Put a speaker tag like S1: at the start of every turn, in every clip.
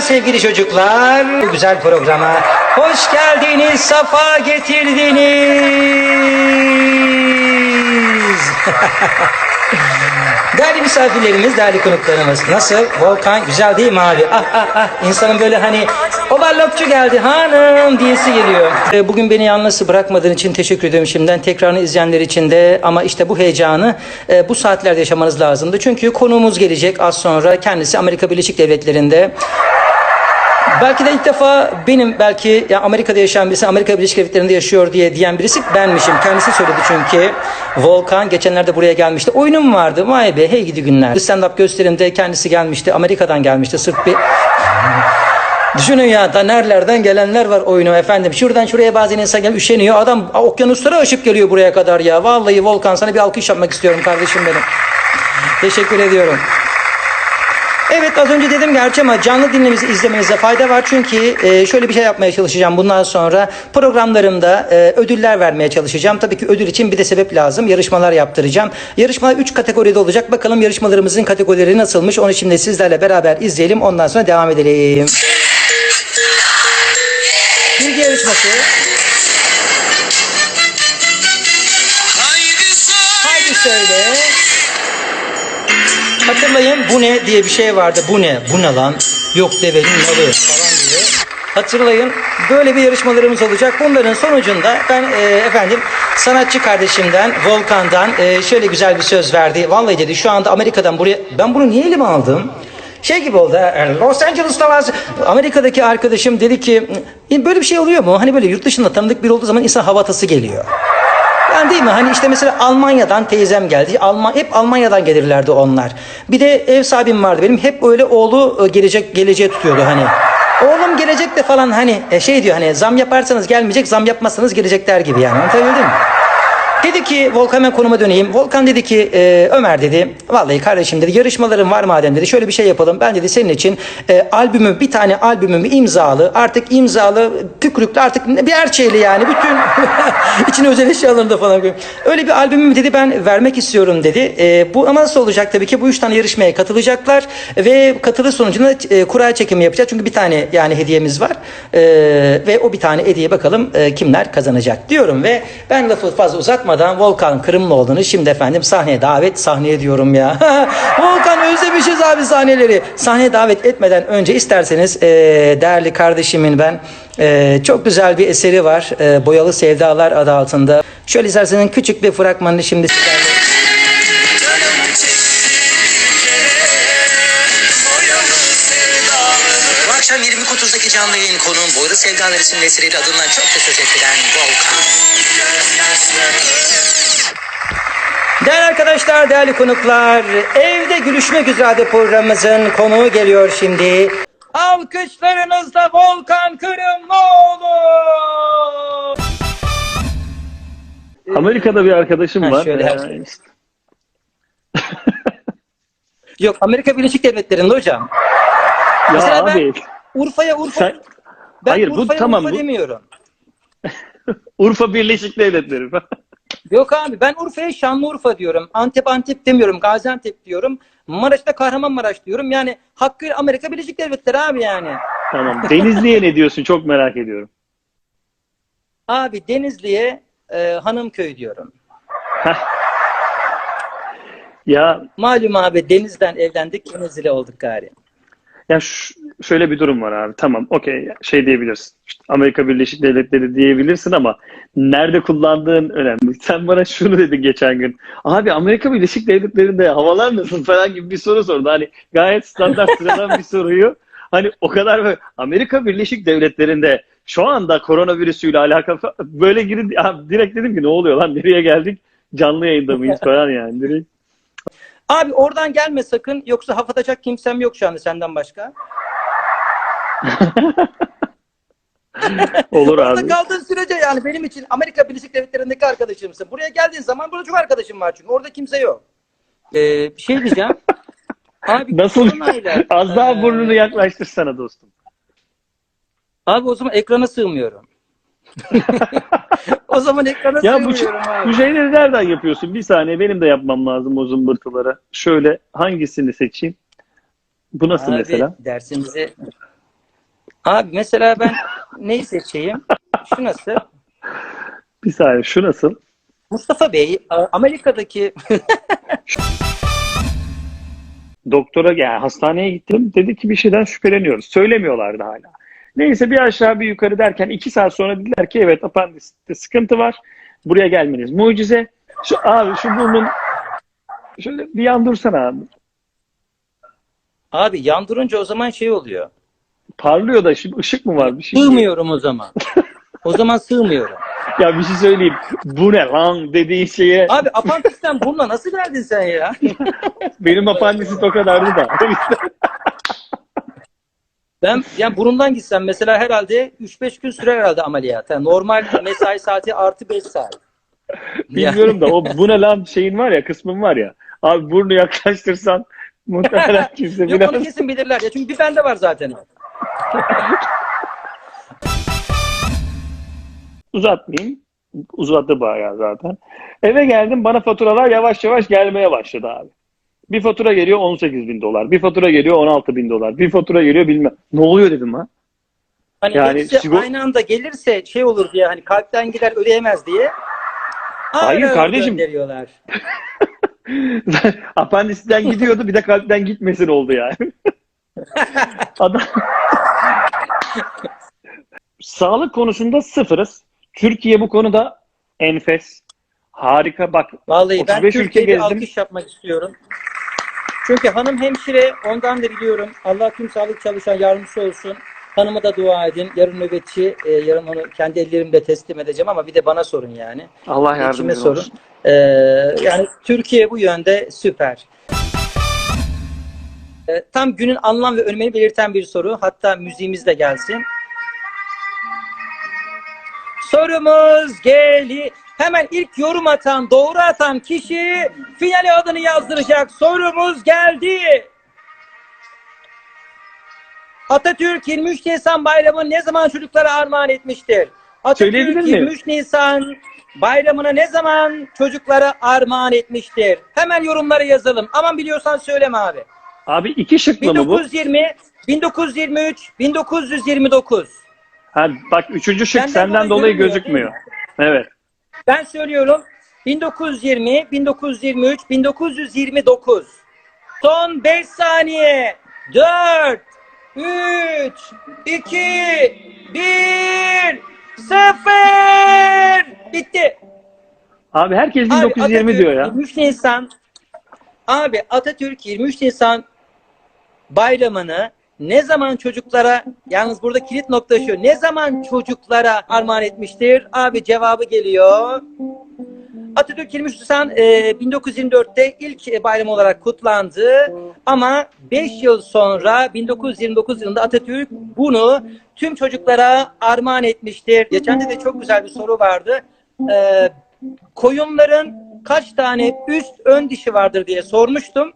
S1: Sevgili çocuklar, bu güzel programa hoş geldiniz, safa getirdiniz. değerli misafirlerimiz, değerli konuklarımız nasıl? Volkan güzel değil mi abi? Ah ah ah insanın böyle hani overlockçu geldi hanım diyesi geliyor. Ee, Bugün beni yalnız bırakmadığın için teşekkür ediyorum şimdiden. Tekrarını izleyenler için de ama işte bu heyecanı e, bu saatlerde yaşamanız lazımdı. Çünkü konuğumuz gelecek az sonra. Kendisi Amerika Birleşik Devletleri'nde Belki de ilk defa benim belki ya Amerika'da yaşayan birisi Amerika Birleşik Devletleri'nde yaşıyor diye diyen birisi benmişim. Kendisi söyledi çünkü. Volkan geçenlerde buraya gelmişti. Oyunum vardı. Vay be hey gidi günler. Stand-up gösterimde kendisi gelmişti. Amerika'dan gelmişti. Sırf bir Düşünün ya da nerelerden gelenler var oyunu efendim. Şuradan şuraya bazen insan gel üşeniyor. Adam okyanusları aşıp geliyor buraya kadar ya. Vallahi Volkan sana bir alkış yapmak istiyorum kardeşim benim. Teşekkür ediyorum. Evet az önce dedim gerçi ama canlı dinlemizi izlemenize fayda var. Çünkü e, şöyle bir şey yapmaya çalışacağım bundan sonra. Programlarımda e, ödüller vermeye çalışacağım. Tabii ki ödül için bir de sebep lazım. Yarışmalar yaptıracağım. Yarışmalar 3 kategoride olacak. Bakalım yarışmalarımızın kategorileri nasılmış. Onu şimdi sizlerle beraber izleyelim. Ondan sonra devam edelim. Bilgi yarışması. Haydi söyle. Hatırlayın bu ne diye bir şey vardı. Bu ne? Bu ne lan? Yok devenin malı falan diye. Hatırlayın böyle bir yarışmalarımız olacak. Bunların sonucunda ben e, efendim sanatçı kardeşimden Volkan'dan e, şöyle güzel bir söz verdi. Vallahi dedi şu anda Amerika'dan buraya ben bunu niye elime aldım? Şey gibi oldu. ha, Los Angeles'ta var. Amerika'daki arkadaşım dedi ki böyle bir şey oluyor mu? Hani böyle yurt dışında tanıdık biri olduğu zaman insan havatası geliyor. Yani değil mi? Hani işte mesela Almanya'dan teyzem geldi. Alman hep Almanya'dan gelirlerdi onlar. Bir de ev sahibim vardı benim. Hep öyle oğlu e, gelecek geleceğe tutuyordu hani. Oğlum gelecek de falan hani e, şey diyor hani zam yaparsanız gelmeyecek, zam yapmazsanız gelecek der gibi yani. Anlatabildim mi? Dedi ki Volkan hemen konuma döneyim. Volkan dedi ki e, Ömer dedi vallahi kardeşim dedi yarışmaların var madem dedi şöyle bir şey yapalım. Ben dedi senin için e, albümü bir tane albümümü imzalı artık imzalı tükrüklü artık bir her şeyli yani bütün içine özel eşyalarını da falan koyayım. Öyle bir albümümü dedi ben vermek istiyorum dedi. E, bu ama nasıl olacak tabii ki bu üç tane yarışmaya katılacaklar ve katılır sonucunda e, kura çekimi yapacağız. Çünkü bir tane yani hediyemiz var. E, ve o bir tane hediye bakalım e, kimler kazanacak diyorum ve ben lafı fazla uzatmadan Volkan Kırımlıoğlu'nu şimdi efendim sahneye davet sahneye diyorum ya. Volkan özlemişiz abi sahneleri. Sahneye davet etmeden önce isterseniz e, değerli kardeşimin ben e, çok güzel bir eseri var. E, Boyalı Sevdalar adı altında. Şöyle isterseniz küçük bir fragmanını şimdi sizlerle
S2: akşam 20.30'daki canlı yayın konuğum Boylu Sevdalar isimli eseriyle adından çok da söz ettiren Volkan.
S1: Değerli arkadaşlar, değerli konuklar, evde gülüşmek üzere programımızın konuğu geliyor şimdi. Alkışlarınızla Volkan Kırımlıoğlu.
S3: Amerika'da bir arkadaşım
S1: Ha,
S3: var.
S1: şöyle
S3: Ee,
S1: her- Yok, Amerika Birleşik Devletleri'nde hocam.
S3: ya
S1: Mesela ben-
S3: abi
S1: Urfa'ya Urfa.
S3: sen
S1: ben
S3: Hayır, bu
S1: Urfa'ya
S3: tamam,
S1: Urfa
S3: bu-
S1: demiyorum.
S3: Urfa Birleşik Devletleri.
S1: Yok abi ben Urfa'ya Şanlıurfa diyorum. Antep Antep demiyorum. Gaziantep diyorum. Maraş'ta Kahramanmaraş diyorum. Yani hakkı Amerika Birleşik Devletleri abi yani.
S3: tamam. Denizli'ye ne diyorsun? Çok merak ediyorum.
S1: Abi Denizli'ye e, Hanımköy diyorum.
S3: Ya
S1: Malum abi Deniz'den evlendik Denizli olduk gari.
S3: Ya şöyle bir durum var abi. Tamam, okey. Şey diyebilirsin. İşte Amerika Birleşik Devletleri diyebilirsin ama nerede kullandığın önemli. Sen bana şunu dedin geçen gün. Abi Amerika Birleşik Devletleri'nde havalar nasıl falan gibi bir soru sordu. Hani gayet standart sıradan bir soruyu. Hani o kadar böyle Amerika Birleşik Devletleri'nde şu anda koronavirüsüyle alakalı böyle girin direkt dedim ki ne oluyor lan nereye geldik? Canlı yayında mıyız falan yani direkt.
S1: Abi oradan gelme sakın yoksa haf atacak kimsem yok şu anda senden başka.
S3: Olur
S1: Orada
S3: abi.
S1: kaldığın sürece yani benim için Amerika Birleşik Devletleri'ndeki arkadaşımsın. Buraya geldiğin zaman burada çok arkadaşım var çünkü orada kimse yok. Ee, bir şey diyeceğim. Abi
S3: Nasıl?
S1: koronayla-
S3: Az daha
S1: Ee,
S3: burnunu yaklaştırsana dostum.
S1: Abi o zaman ekrana sığmıyorum. O zaman ekrana
S3: Ya bu,
S1: abi.
S3: bu şeyleri nereden yapıyorsun? Bir saniye benim de yapmam lazım o zımbırtıları. Şöyle hangisini seçeyim? Bu nasıl
S1: Abi,
S3: mesela?
S1: dersimizi... Abi mesela ben neyi seçeyim? Şu nasıl?
S3: Bir saniye şu nasıl?
S1: Mustafa Bey, Amerika'daki
S3: Doktora yani hastaneye gittim. Dedi ki bir şeyden şüpheleniyoruz. Söylemiyorlardı hala. Neyse bir aşağı bir yukarı derken iki saat sonra dediler ki evet apandiste sıkıntı var. Buraya gelmeniz mucize. Şu abi şu burnun şöyle bir yan dursana abi.
S1: abi yandırınca o zaman şey oluyor.
S3: Parlıyor da şimdi ışık mı var bir şey?
S1: Sığmıyorum o zaman. O zaman sığmıyorum.
S3: Ya bir şey söyleyeyim. Bu ne lan dediği şeye
S1: Abi apantisten bununla nasıl geldin sen ya?
S3: benim apandisit o kadardı da.
S1: Ben yani burundan gitsem mesela herhalde 3-5 gün sürer herhalde ameliyat. Yani normal mesai saati artı 5 saat.
S3: Bilmiyorum da o bu ne lan şeyin var ya kısmın var ya. Abi burnu yaklaştırsan muhtemelen kimse
S1: Yok onu
S3: bilemez.
S1: kesin bilirler ya çünkü bir bende var zaten.
S3: Uzatmayayım. Uzattı bayağı zaten. Eve geldim bana faturalar yavaş yavaş gelmeye başladı abi. Bir fatura geliyor 18 bin dolar. Bir fatura geliyor 16 bin dolar. Bir fatura geliyor bilmem. Ne oluyor dedim ha.
S1: Hani
S3: Yani
S1: hepsi aynı anda gelirse şey olur diye hani kalpten gider ödeyemez diye.
S3: Hayır kardeşim.
S1: gönderiyorlar.
S3: Apandisitten gidiyordu bir de kalpten gitmesin oldu yani. Adam... Sağlık konusunda sıfırız. Türkiye bu konuda enfes. Harika bak.
S1: Vallahi ben
S3: 35 ülke
S1: Türkiye'de
S3: gezdim.
S1: alkış yapmak istiyorum. Çünkü hanım hemşire ondan da biliyorum. Allah tüm sağlık çalışan yardımcısı olsun. Hanıma da dua edin. Yarın nöbetçi. e, yarın onu kendi ellerimle teslim edeceğim ama bir de bana sorun yani.
S3: Allah
S1: İçime
S3: yardımcın
S1: sorun.
S3: olsun.
S1: Ee, yani Türkiye bu yönde süper. Ee, tam günün anlam ve önemini belirten bir soru. Hatta müziğimiz de gelsin. Sorumuz geli. Hemen ilk yorum atan, doğru atan kişi finale adını yazdıracak. Sorumuz geldi. Atatürk 23 Nisan bayramını ne zaman çocuklara armağan etmiştir?
S3: Söyleyebilir
S1: Atatürk
S3: miyim?
S1: 23 Nisan bayramını ne zaman çocuklara armağan etmiştir? Hemen yorumlara yazalım. Aman biliyorsan söyleme abi.
S3: Abi iki şıklı mı bu?
S1: 1920, 1923, 1929.
S3: Ha, bak üçüncü şık
S1: Senden
S3: senden,
S1: dolayı
S3: dolayı
S1: görünmüyor,
S3: gözükmüyor. Evet.
S1: Ben söylüyorum 1920, 1923, 1929. Son 5 saniye. 4, 3, 2, 1, 0. Bitti.
S3: Abi herkes
S1: Abi
S3: 1920
S1: Atatürk
S3: diyor ya.
S1: 23 Nisan Abi Atatürk 23 Nisan bayramını ne zaman çocuklara yalnız burada kilit nokta şu ne zaman çocuklara armağan etmiştir? Abi cevabı geliyor. Atatürk 23 Nisan e, 1924'te ilk e, bayram olarak kutlandı ama 5 yıl sonra 1929 yılında Atatürk bunu tüm çocuklara armağan etmiştir. Geçen de de çok güzel bir soru vardı. E, koyunların kaç tane üst ön dişi vardır diye sormuştum.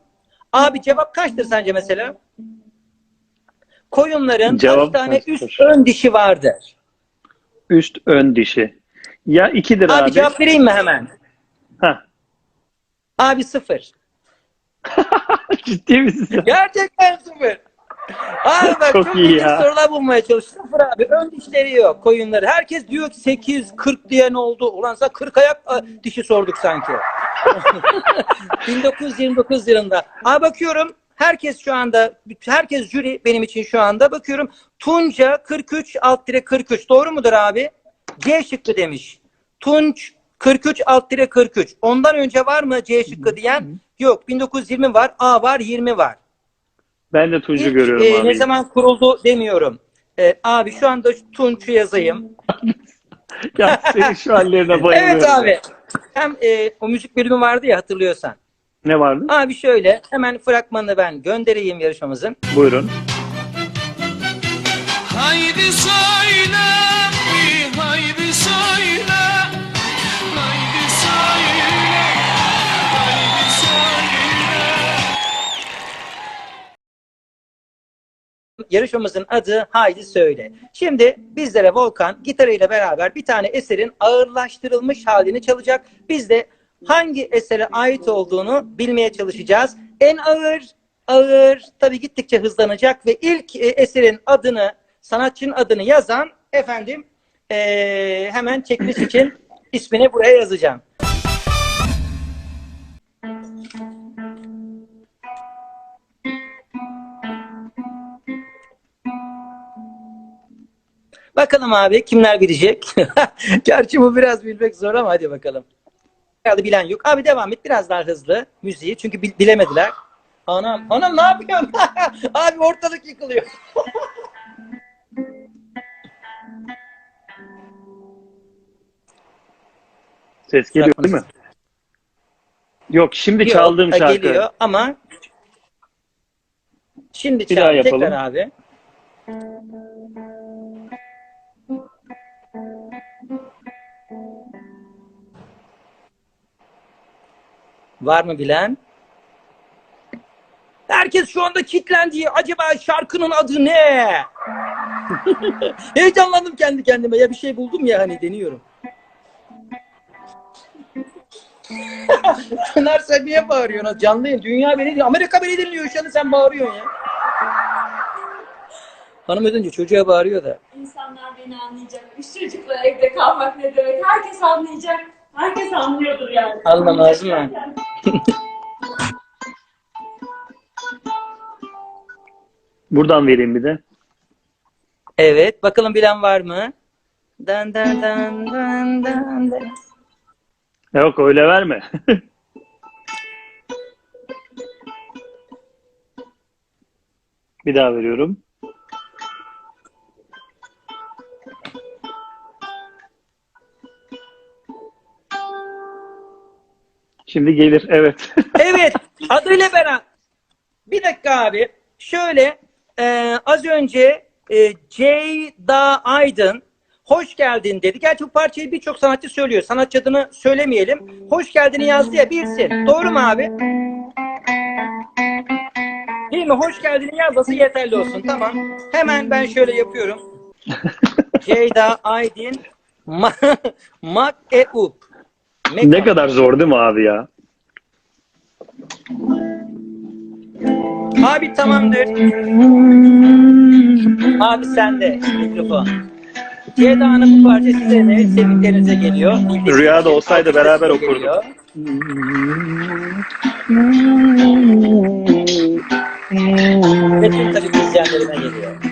S1: Abi cevap kaçtır sence mesela? Koyunların
S3: Cevap
S1: kaç tane üst ön dişi vardır?
S3: Üst ön dişi. Ya ikidir
S1: Abi,
S3: abi.
S1: cevap vereyim mi hemen?
S3: Heh.
S1: Abi sıfır.
S3: Ciddi misin?
S1: Gerçekten sıfır. Abi bak
S3: Çok
S1: çok,
S3: iyi ya.
S1: sorular bulmaya çalıştım. Sıfır abi. Ön dişleri yok koyunları. Herkes diyor ki 8, 40 diyen oldu. Ulan sen 40 ayak dişi sorduk sanki. 1929 yılında. Abi bakıyorum herkes şu anda herkes jüri benim için şu anda bakıyorum Tunca 43 alt dire 43 doğru mudur abi? C şıkkı demiş. Tunç 43 alt dire 43. Ondan önce var mı C şıkkı diyen? Yok 1920 var A var 20 var.
S3: Ben de Tuncu
S1: İlk,
S3: görüyorum
S1: e,
S3: abi.
S1: ne zaman kuruldu demiyorum. E, abi şu anda Tunç'u yazayım.
S3: Ya senin şu hallerine bayılıyorum.
S1: Evet abi. Hem e, o müzik bölümü vardı ya hatırlıyorsan.
S3: Ne vardı?
S1: Abi şöyle hemen fragmanını ben göndereyim yarışmamızın.
S3: Buyurun.
S4: Haydi söyle, haydi söyle, haydi söyle, haydi söyle.
S1: Yarışmamızın adı Haydi Söyle. Şimdi bizlere Volkan gitarıyla beraber bir tane eserin ağırlaştırılmış halini çalacak. Biz de hangi esere ait olduğunu bilmeye çalışacağız. En ağır, ağır, tabii gittikçe hızlanacak ve ilk e, eserin adını, sanatçının adını yazan efendim e, hemen çekiliş için ismini buraya yazacağım. Bakalım abi kimler bilecek? Gerçi bu biraz bilmek zor ama hadi bakalım. Herhalde bilen yok. Abi devam et biraz daha hızlı müziği çünkü bil- bilemediler. Anam, anam ne yapıyorsun? abi ortalık yıkılıyor.
S3: Ses geliyor değil mi? Yok şimdi
S1: Yok,
S3: çaldığım
S1: ha,
S3: şarkı.
S1: Geliyor ama şimdi
S3: Bir daha
S1: çal
S3: yapalım.
S1: tekrar abi. Var mı bilen? Herkes şu anda kilitlendi. Acaba şarkının adı ne? Heyecanlandım kendi kendime. Ya bir şey buldum ya hani deniyorum. Pınar sen niye bağırıyorsun? Canlı yayın. Dünya beni dinliyor. Amerika beni dinliyor şu anda sen bağırıyorsun ya. Hanım ödünce çocuğa bağırıyor da.
S5: İnsanlar beni anlayacak. Üç çocukla evde kalmak ne demek? Herkes anlayacak. Herkes anlıyordur yani.
S1: Alman lazım mı?
S3: Buradan vereyim bir de.
S1: Evet. Bakalım bilen var mı? Dan dan dan dan dan dan.
S3: Yok öyle verme. bir daha veriyorum. Şimdi gelir. Evet.
S1: Evet. Adıyla beraber. Bir dakika abi. Şöyle e, az önce e, Ceyda Aydın hoş geldin dedi. Gerçi bu parçayı birçok sanatçı söylüyor. Sanatçı adını söylemeyelim. Hoş geldini yazdı ya bilsin. Doğru mu abi? Değil mi? Hoş geldini yazması yeterli olsun. Tamam. Hemen ben şöyle yapıyorum. Ceyda Aydın Ma Mak e up.
S3: ne kadar zor değil mi abi ya?
S1: Abi tamamdır. Abi sende mikrofon. Ceyda Hanım bu parça size ne? Sevdiklerinize geliyor. Bildiğiniz
S3: Rüyada olsaydı beraber okurduk.
S1: Ve tüm tabii geliyor.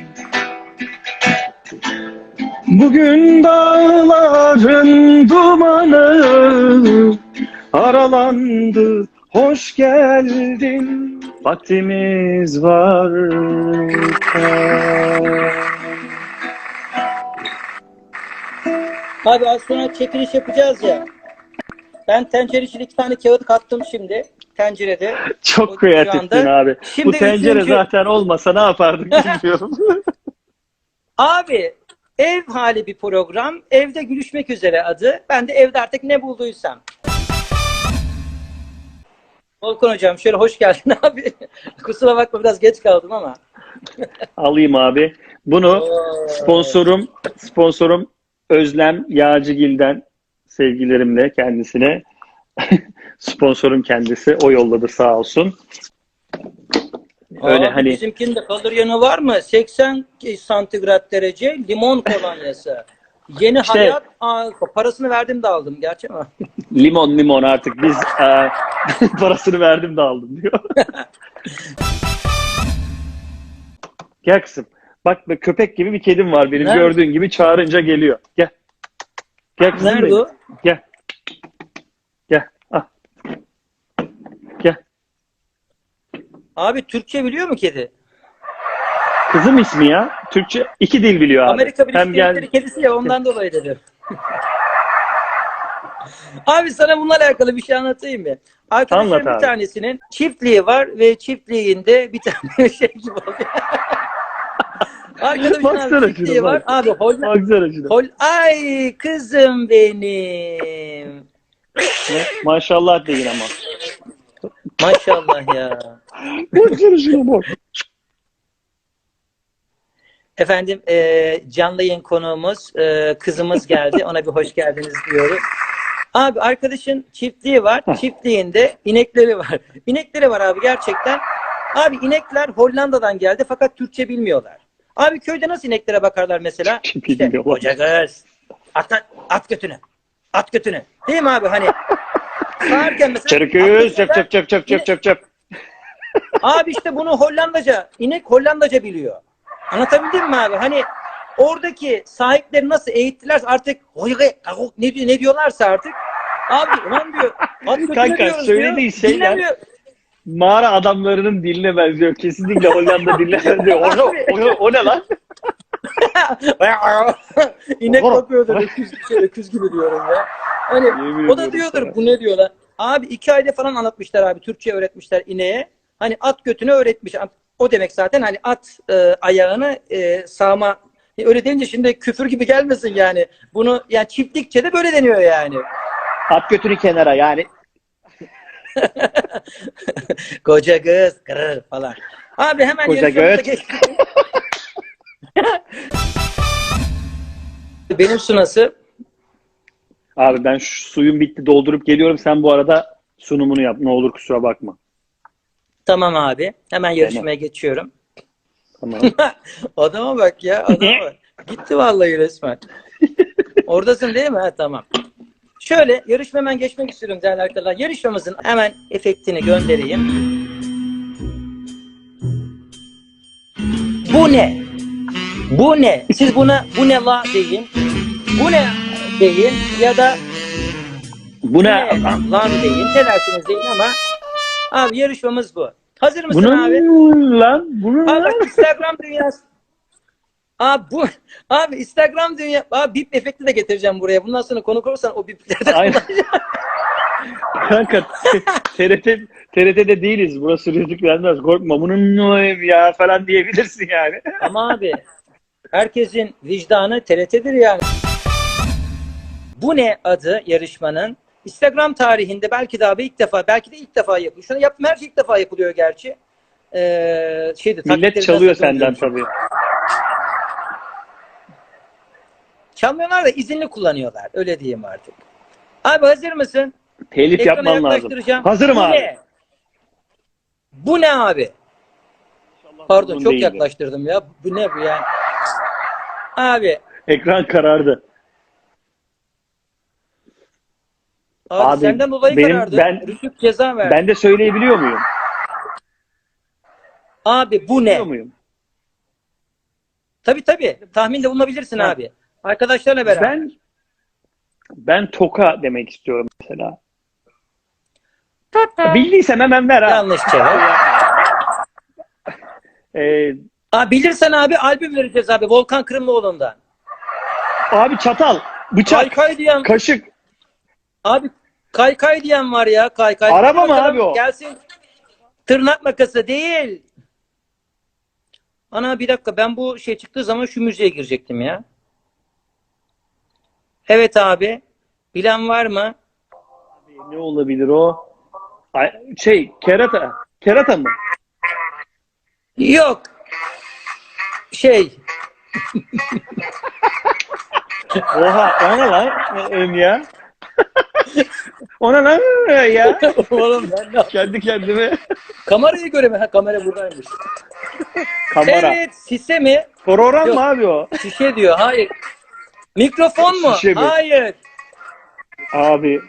S3: Bugün dağların dumanı aralandı. Hoş geldin. Vaktimiz var.
S1: Abi az sonra çekiliş yapacağız ya. Ben tencere için iki tane kağıt kattım şimdi. Tencerede.
S3: Çok kreatifsin abi.
S1: Şimdi
S3: Bu tencere
S1: üçüncü-
S3: zaten olmasa ne yapardık bilmiyorum.
S1: Abi ev hali bir program. Evde gülüşmek üzere adı. Ben de evde artık ne bulduysam. Volkan hocam şöyle hoş geldin abi. Kusura bakma biraz geç kaldım ama.
S3: Alayım abi. Bunu sponsorum sponsorum Özlem Yağcıgil'den sevgilerimle kendisine sponsorum kendisi o yolladı sağ olsun. Öyle
S1: Abi,
S3: hani
S1: Bizimkinde kalır yanı var mı? 80 santigrat derece limon kolonyası. Yeni
S3: İşte-
S1: hayat aa, parasını verdim de aldım gerçi ama.
S3: limon limon artık biz e, parasını verdim de aldım diyor. Gel kızım. Bak be köpek gibi bir kedim var benim
S1: Nerede?
S3: gördüğün gibi çağırınca geliyor. Gel. Gel kızım
S1: Nerede
S3: benim.
S1: o?
S3: Gel. Gel. Ah. Gel.
S1: Abi Türkçe biliyor mu kedi?
S3: Kızım ismi ya. Türkçe iki dil biliyor abi.
S1: Amerika Birleşik
S3: Hem gel
S1: Devletleri kedisi ya ondan dolayı dedim. Abi sana bununla alakalı bir şey anlatayım mı? Arkadaşlarım
S3: Anlat
S1: bir
S3: abi.
S1: tanesinin çiftliği var ve çiftliğinde bir tane şey gibi oluyor. Arkadaşım abi çiftliği var. Abi hol,
S3: baksana şuna.
S1: hol, ay kızım benim.
S3: Maşallah değil ama.
S1: Maşallah ya.
S3: Baksana şuna bak.
S1: Efendim e, canlı yayın konuğumuz e, kızımız geldi. Ona bir hoş geldiniz diyoruz. Abi arkadaşın çiftliği var. Çiftliğinde inekleri var. İnekleri var abi gerçekten. Abi inekler Hollanda'dan geldi fakat Türkçe bilmiyorlar. Abi köyde nasıl ineklere bakarlar mesela? İşte
S3: bilmiyorlar.
S1: koca kız. At, at götünü. At götünü. Değil mi abi hani? Sağırken mesela.
S3: Çarıkız çöp çöp çöp çöp çöp çöp çöp.
S1: Abi işte bunu Hollandaca, inek Hollandaca biliyor. Anlatabildim mi abi? Hani oradaki sahipleri nasıl eğittiler artık ne, diyor- ne diyorlarsa artık abi ulan diyor
S3: Kanka, söylediği şeyler-
S1: Dinlemiyor.
S3: Mağara adamlarının diline benziyor. Kesinlikle Hollanda diline benziyor. O, o, o ne lan?
S1: İnek
S3: Oha.
S1: bakıyordu öküz, şey, öküz gibi diyorum ya. Hani
S3: Yemin
S1: o da diyordur
S3: sana.
S1: bu ne diyorlar. Abi iki ayda falan anlatmışlar abi. Türkçe öğretmişler ineğe. Hani at götünü öğretmiş. O demek zaten hani at e, ayağını e, sağma. E, Öyle deyince şimdi küfür gibi gelmesin yani. Bunu yani çiftlikçe de böyle deniyor yani.
S3: At götünü kenara yani.
S1: Koca kız kırır falan. Abi hemen
S3: Koca göt.
S1: Benim su nasıl?
S3: Abi ben şu suyum bitti doldurup geliyorum. Sen bu arada sunumunu yap. Ne olur kusura bakma.
S1: Tamam abi. Hemen yarışmaya geçiyorum.
S3: Tamam.
S1: Adama bak ya adama bak. Gitti vallahi resmen. Oradasın değil mi? Ha, tamam. Şöyle yarışma hemen geçmek istiyorum değerli arkadaşlar. Yarışmamızın hemen efektini göndereyim. Bu ne? Bu ne? Siz buna bu ne la deyin. Bu ne deyin ya da
S3: Bu
S1: bu
S3: ne?
S1: lan deyin. Ne dersiniz deyin ama abi yarışmamız bu. Hazır mısın
S3: Bunu
S1: abi?
S3: lan? Bunu
S1: Abi
S3: lan?
S1: Instagram dünyası. Abi bu abi Instagram dünya abi bip efekti de getireceğim buraya. Bundan sonra konu kurursan o bipleri de
S3: Aynen. Kanka TRT TRT'de değiliz. Burası rüzgâr vermez. Korkma. Bunun ne ya falan diyebilirsin yani.
S1: Ama abi herkesin vicdanı TRT'dir yani. Bu ne adı yarışmanın? Instagram tarihinde belki de abi ilk defa, belki de ilk defa yapılıyor. Şunu yapma her şey ilk defa yapılıyor gerçi. Ee, şeydi,
S3: Millet çalıyor senden tabii.
S1: Çalmıyorlar da izinli kullanıyorlar. Öyle diyeyim artık. Abi hazır mısın?
S3: Telif
S1: Ekrana
S3: yapman lazım. Hazırım
S1: Bu
S3: abi.
S1: Ne? Bu ne abi? Pardon çok
S3: değildi.
S1: yaklaştırdım ya. Bu ne bu yani? Abi,
S3: Ekran karardı.
S1: abi,
S3: Abi,
S1: senden dolayı
S3: benim-
S1: karardı.
S3: ben-
S1: Rütük ceza ver.
S3: Ben de söyleyebiliyor muyum?
S1: Abi bu ne?
S3: Muyum?
S1: Tabii tabii. Tahminde bulunabilirsin
S3: Ha.
S1: abi. Arkadaşlarla beraber.
S3: Ben ben toka demek istiyorum mesela. Bildiysem hemen ver ha.
S1: Yanlış cevap.
S3: Ee,
S1: Aa, bilirsen abi albüm vereceğiz abi. Volkan Kırımlıoğlu'ndan.
S3: abi çatal, bıçak,
S1: Kaykay diyen,
S3: kaşık.
S1: abi kaykay diyen var ya kaykay.
S3: Araba mı
S1: Bakalım,
S3: abi o?
S1: Gelsin. Tırnak makası değil. Ana bir dakika ben bu şey çıktığı zaman şu müziğe girecektim ya. Evet abi. Bilen var mı?
S3: Ne olabilir o? Ay, şey, kerata. Kerata mı?
S1: Yok. Şey.
S3: Oha, o ne lan Em ya? o ne lan ya?
S1: Oğlum ben ne
S3: Kendi kendime
S1: Kamerayı göremiyorum. Ha kamera buradaymış.
S3: kamera.
S1: Evet. Sise mi?
S3: Program
S1: Yok.
S3: mı abi o?
S1: Şişe diyor. Hayır. Mikrofon mu?
S3: Şişe mi?
S1: Hayır.
S3: Abi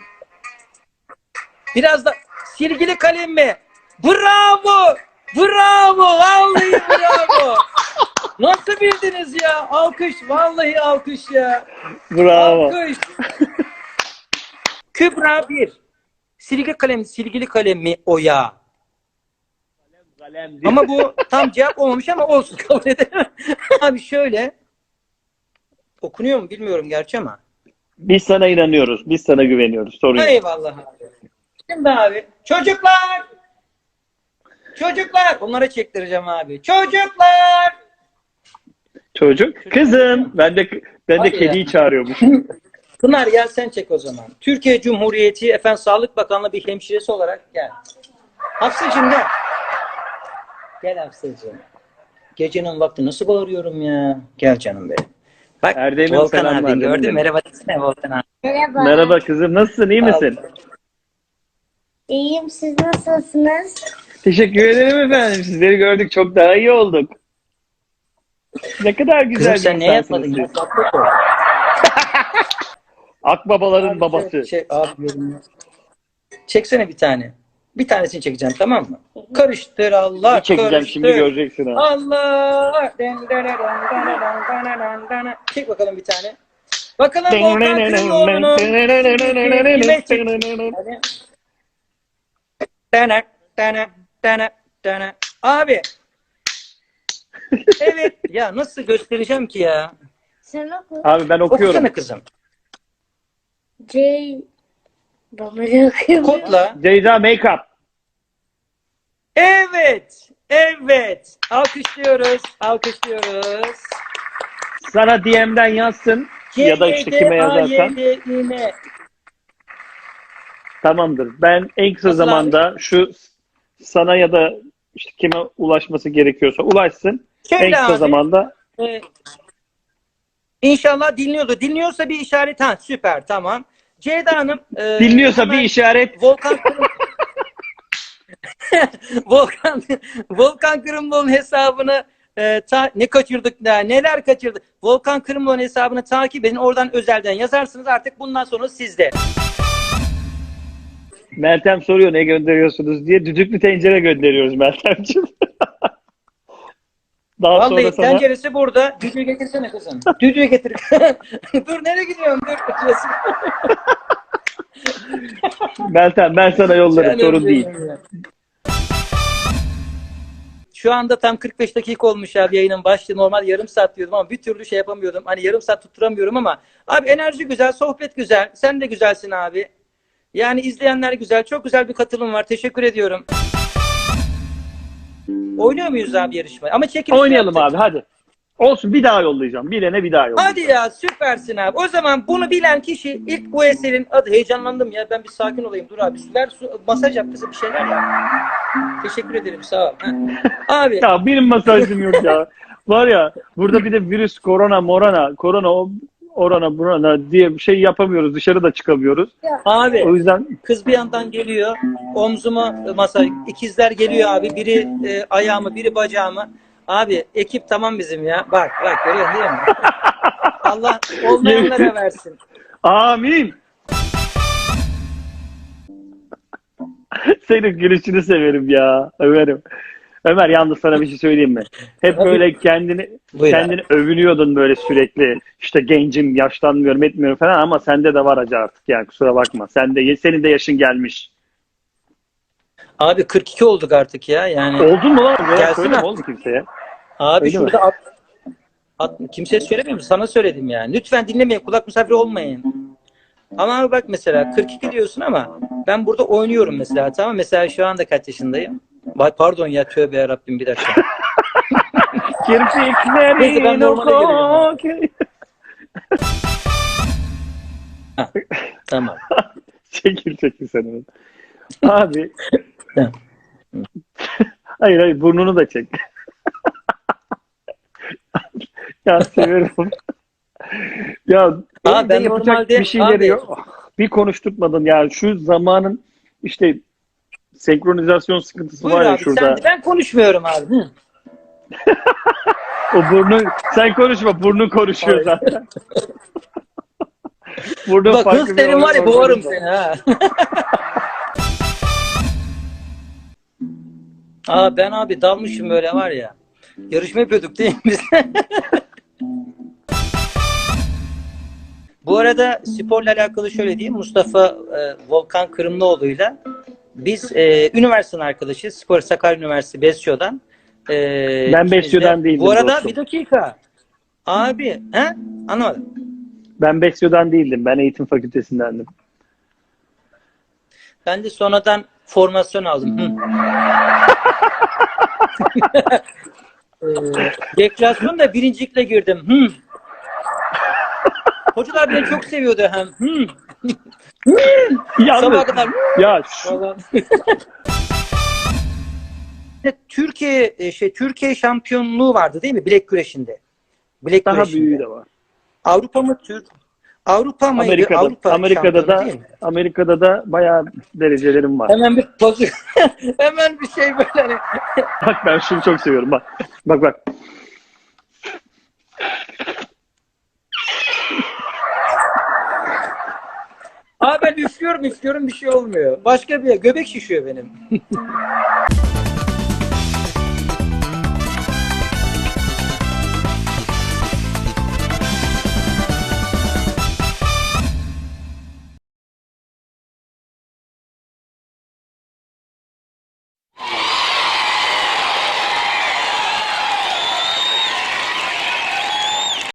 S1: Biraz da silgili kalem mi? Bravo! Bravo! Vallahi bravo! Nasıl bildiniz ya? Alkış. Vallahi alkış ya.
S3: bravo.
S1: Alkış. Kübra bir. Silgi kalem, silgili kalem mi o ya?
S3: Kalem
S1: Ama bu tam cevap olmamış ama olsun kabul edelim. Abi şöyle. Okunuyor mu bilmiyorum gerçi ama.
S3: Biz sana inanıyoruz. Biz sana güveniyoruz. Sorun yok.
S1: Eyvallah abi. Şimdi abi. Çocuklar! Çocuklar! Onlara çektireceğim abi. Çocuklar!
S3: Çocuk. Kızım. Ben de ben de
S1: Hadi ya.
S3: kediyi çağırıyormuş.
S1: Pınar gel sen çek o zaman. Türkiye Cumhuriyeti Efendim Sağlık Bakanlığı bir hemşiresi olarak gel. Hafsacığım gel. Gel Hafsacığım. Gecenin vakti nasıl bağırıyorum ya. Gel canım benim. Bak
S3: Erdem'im
S1: Volkan
S3: selamlar,
S1: abi mü? Merhaba desene Volkan abi.
S6: Merhaba.
S3: Merhaba kızım. Nasılsın? iyi misin?
S6: İyiyim. Siz nasılsınız?
S3: Teşekkür ederim efendim. Sizleri gördük. Çok daha iyi olduk. Ne kadar güzel
S1: Kızım sen ne yapmadın ya?
S3: Akbabaların babası.
S1: Şey, Çeksene bir tane. Bir tanesini çekeceğim tamam mı? Karıştır Allah
S3: Bir çekeceğim
S1: karıştır.
S3: şimdi göreceksin ha.
S1: Allah. Çek bakalım bir tane. Bakalım Volkan Kılıçoğlu'nun. Abi Evet. Ya nasıl göstereceğim ki ya?
S5: Sen oku.
S3: Abi ben okuyorum.
S1: Okusana kızım.
S5: C. Baba ne okuyor?
S1: Kodla.
S3: Ceyda Makeup.
S1: Evet. Evet. Alkışlıyoruz. Alkışlıyoruz.
S3: Sana DM'den yazsın. Ya da işte kime yazarsan.
S1: C-Y-D-A-Y-D-İ-N.
S3: Tamamdır. Ben en kısa
S1: Nasıl
S3: zamanda şu sana ya da işte kime ulaşması gerekiyorsa ulaşsın.
S1: Şöyle
S3: en kısa
S1: abi,
S3: zamanda
S1: e, İnşallah dinliyordu. Dinliyorsa bir işaret. Ha süper tamam. Ceyda Hanım. e,
S3: dinliyorsa
S1: hemen
S3: bir işaret.
S1: Volkan. Volkan Volkan Kırımlı'nın hesabını e, ta- ne kaçırdık ne neler kaçırdık. Volkan Kırımlı'nın hesabını takip edin. Oradan özelden yazarsınız. Artık bundan sonra sizde.
S3: Meltem soruyor ne gönderiyorsunuz diye. Düdüklü tencere gönderiyoruz Meltemciğim. Daha
S1: Vallahi
S3: sonra sana
S1: tenceresi burada. Düdüğü getirsene kızım. Düdüğü getir. dur nereye gidiyorsun? Dur.
S3: Meltem ben sana yollarım
S1: Canım
S3: sorun değil.
S1: ya. Şu anda tam 45 dakika olmuş abi yayının başlığı. Normal yarım saat diyordum ama bir türlü şey yapamıyordum. Hani yarım saat tutturamıyorum ama abi enerji güzel, sohbet güzel. Sen de güzelsin abi. Yani izleyenler güzel. Çok güzel bir katılım var. Teşekkür ediyorum. Oynuyor muyuz abi yarışmayı? Ama çekim
S3: Oynayalım abi hadi. Olsun bir daha yollayacağım. Bilene bir daha yollayacağım.
S1: Hadi ya süpersin abi. O zaman bunu bilen kişi ilk bu eserin adı heyecanlandım ya. Ben bir sakin olayım. Dur abi. Ver su, masaj yap kızım bir şeyler yap. Teşekkür ederim sağ ol. Ha. Abi
S3: Ya benim masajım yok ya. Var ya burada bir de virüs, korona, morana, korona, o- orana, burana diye bir şey yapamıyoruz. Dışarı da çıkamıyoruz.
S1: abi
S3: O yüzden
S1: kız bir yandan geliyor. Omzuma masaj. ikizler geliyor abi. Biri e, ayağımı, biri bacağımı. Abi ekip tamam bizim ya. Bak bak görüyorsun değil mi? Allah olmayanlara versin.
S3: amin. Senin gülüşünü severim ya. Ömer'im. Ömer yalnız sana bir şey söyleyeyim mi? Hep
S1: Tabii.
S3: böyle kendini
S1: Buyur abi.
S3: kendini övünüyordun böyle sürekli. İşte gencim, yaşlanmıyorum, etmiyorum falan ama sende de var acı artık yani kusura bakma. Sen de senin de yaşın gelmiş.
S1: Abi 42 olduk artık ya. Yani
S3: Oldun mu lan?
S1: Gelsin
S3: söyleme oğlum kimseye.
S1: Abi
S3: Öyle
S1: şurada at, at, kimseye söylemiyorum. Sana söyledim yani. Lütfen dinlemeyin. Kulak misafiri olmayın. Ama abi bak mesela 42 diyorsun ama ben burada oynuyorum mesela tamam? Mesela şu anda kaç yaşındayım? Vay pardon ya tövbe yarabbim bir dakika. Neyse, ben
S3: Kirpiklerin
S1: normale
S3: o
S1: tamam.
S3: Çekil çekil sen onu. Abi.
S1: Tamam.
S3: hayır hayır burnunu da çek. ya severim. ya
S1: Aa, ben
S3: yapacak
S1: normalde-
S3: bir şeyleri
S1: abi-
S3: yok. Bir konuşturmadın ya şu zamanın işte senkronizasyon sıkıntısı
S1: Buyur
S3: var ya
S1: abi
S3: şurada.
S1: sen, ben konuşmuyorum abi. Hı.
S3: O burnu sen konuşma burnun konuşuyor zaten. Burnun
S1: Bak hız terim var ya boğarım seni ha. Aa ben abi dalmışım böyle var ya. Yarışma yapıyorduk değil mi biz? Bu arada sporla alakalı şöyle diyeyim. Mustafa e, Volkan Kırımlıoğlu'yla biz e, üniversitenin arkadaşıyız. Spor Sakarya Üniversitesi Besyo'dan. E,
S3: Ben Besyo'dan değildim
S1: Bu arada
S3: dostum.
S1: bir dakika. Abi he? Anlamadım.
S3: Ben Besyo'dan değildim. Ben eğitim fakültesindendim.
S1: Ben de sonradan formasyon aldım. Hı. Deklarasyon da birincilikle girdim. Hı. Hocalar beni çok seviyordu hem. Hı.
S3: Yandı.
S1: Sabaha.
S3: Ya şu...
S1: Türkiye e, şey Türkiye şampiyonluğu vardı değil mi bilek güreşinde? Bilek
S3: Daha
S1: güreşinde.
S3: büyüğü de var.
S1: Avrupa mı Türk? Avrupa mı?
S3: Amerika'da,
S1: Avrupa
S3: Amerika'da da Amerika'da da bayağı derecelerim var.
S1: Hemen bir pozu, hemen bir şey böyle. Hani-
S3: bak ben şunu çok seviyorum bak. Bak bak.
S1: Abi ben üflüyorum üflüyorum bir şey olmuyor. Başka bir göbek şişiyor benim.